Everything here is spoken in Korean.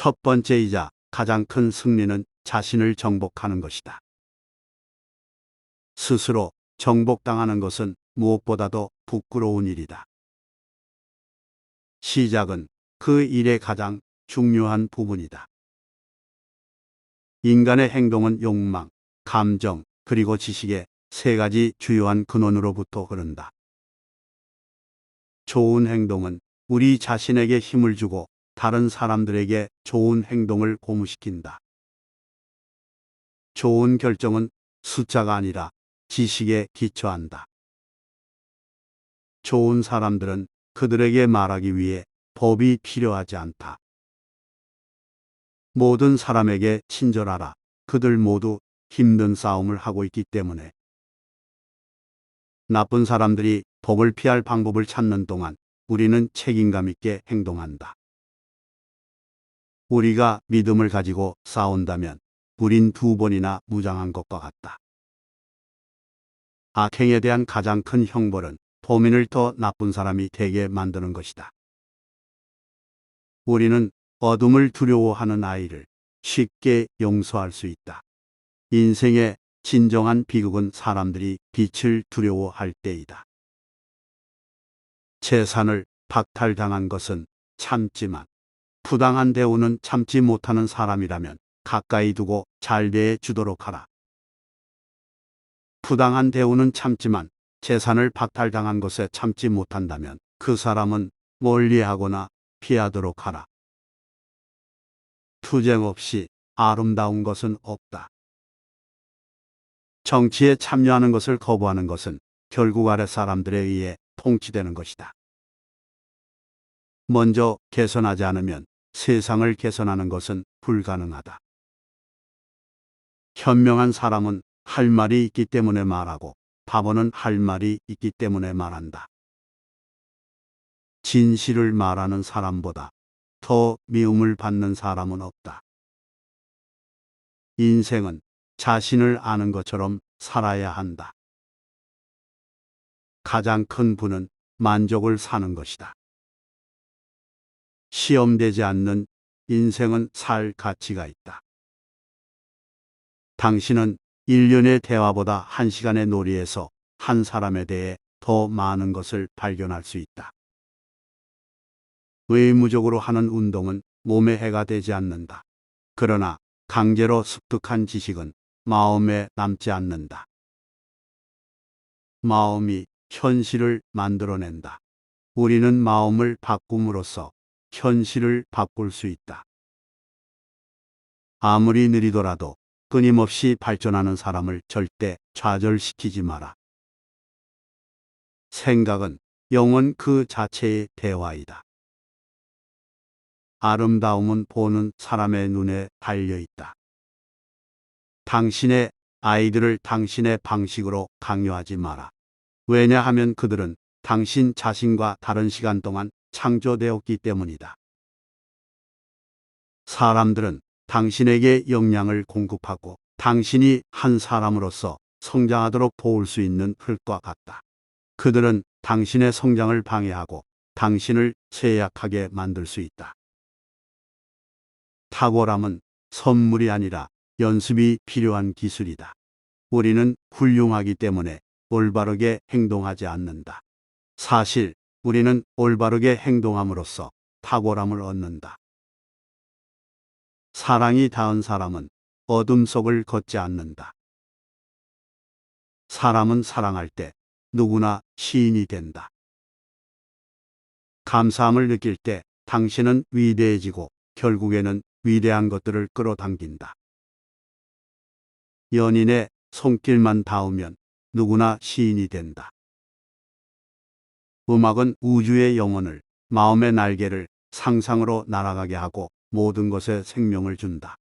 첫 번째이자 가장 큰 승리는 자신을 정복하는 것이다. 스스로 정복당하는 것은 무엇보다도 부끄러운 일이다. 시작은 그 일의 가장 중요한 부분이다. 인간의 행동은 욕망, 감정, 그리고 지식의 세 가지 주요한 근원으로부터 흐른다. 좋은 행동은 우리 자신에게 힘을 주고 다른 사람들에게 좋은 행동을 고무시킨다. 좋은 결정은 숫자가 아니라 지식에 기초한다. 좋은 사람들은 그들에게 말하기 위해 법이 필요하지 않다. 모든 사람에게 친절하라. 그들 모두 힘든 싸움을 하고 있기 때문에. 나쁜 사람들이 법을 피할 방법을 찾는 동안 우리는 책임감 있게 행동한다. 우리가 믿음을 가지고 싸운다면 우린 두 번이나 무장한 것과 같다. 악행에 대한 가장 큰 형벌은 범인을 더 나쁜 사람이 되게 만드는 것이다. 우리는 어둠을 두려워하는 아이를 쉽게 용서할 수 있다. 인생의 진정한 비극은 사람들이 빛을 두려워할 때이다. 재산을 박탈당한 것은 참지만 부당한 대우는 참지 못하는 사람이라면 가까이 두고 잘 대해 주도록 하라. 부당한 대우는 참지만 재산을 박탈당한 것에 참지 못한다면 그 사람은 멀리하거나 피하도록 하라. 투쟁 없이 아름다운 것은 없다. 정치에 참여하는 것을 거부하는 것은 결국 아래 사람들에 의해 통치되는 것이다. 먼저 개선하지 않으면 세상을 개선하는 것은 불가능하다. 현명한 사람은 할 말이 있기 때문에 말하고 바보는 할 말이 있기 때문에 말한다. 진실을 말하는 사람보다 더 미움을 받는 사람은 없다. 인생은 자신을 아는 것처럼 살아야 한다. 가장 큰 부는 만족을 사는 것이다. 시험되지 않는 인생은 살 가치가 있다. 당신은 1년의 대화보다 1시간의 놀이에서 한 사람에 대해 더 많은 것을 발견할 수 있다. 의무적으로 하는 운동은 몸에 해가 되지 않는다. 그러나 강제로 습득한 지식은 마음에 남지 않는다. 마음이 현실을 만들어낸다. 우리는 마음을 바꿈으로써 현실을 바꿀 수 있다. 아무리 느리더라도 끊임없이 발전하는 사람을 절대 좌절시키지 마라. 생각은 영혼 그 자체의 대화이다. 아름다움은 보는 사람의 눈에 달려 있다. 당신의 아이들을 당신의 방식으로 강요하지 마라. 왜냐하면 그들은 당신 자신과 다른 시간 동안 창조되었기 때문이다. 사람들은 당신에게 영향을 공급하고 당신이 한 사람으로서 성장하도록 도울 수 있는 흙과 같다. 그들은 당신의 성장을 방해하고 당신을 쇠약하게 만들 수 있다. 탁월함은 선물이 아니라 연습이 필요한 기술이다. 우리는 훌륭하기 때문에 올바르게 행동하지 않는다. 사실 우리는 올바르게 행동함으로써 탁월함을 얻는다. 사랑이 닿은 사람은 어둠 속을 걷지 않는다. 사람은 사랑할 때 누구나 시인이 된다. 감사함을 느낄 때 당신은 위대해지고 결국에는 위대한 것들을 끌어당긴다. 연인의 손길만 닿으면 누구나 시인이 된다. 음악은 우주의 영혼을 마음의 날개를 상상으로 날아가게 하고 모든 것에 생명을 준다.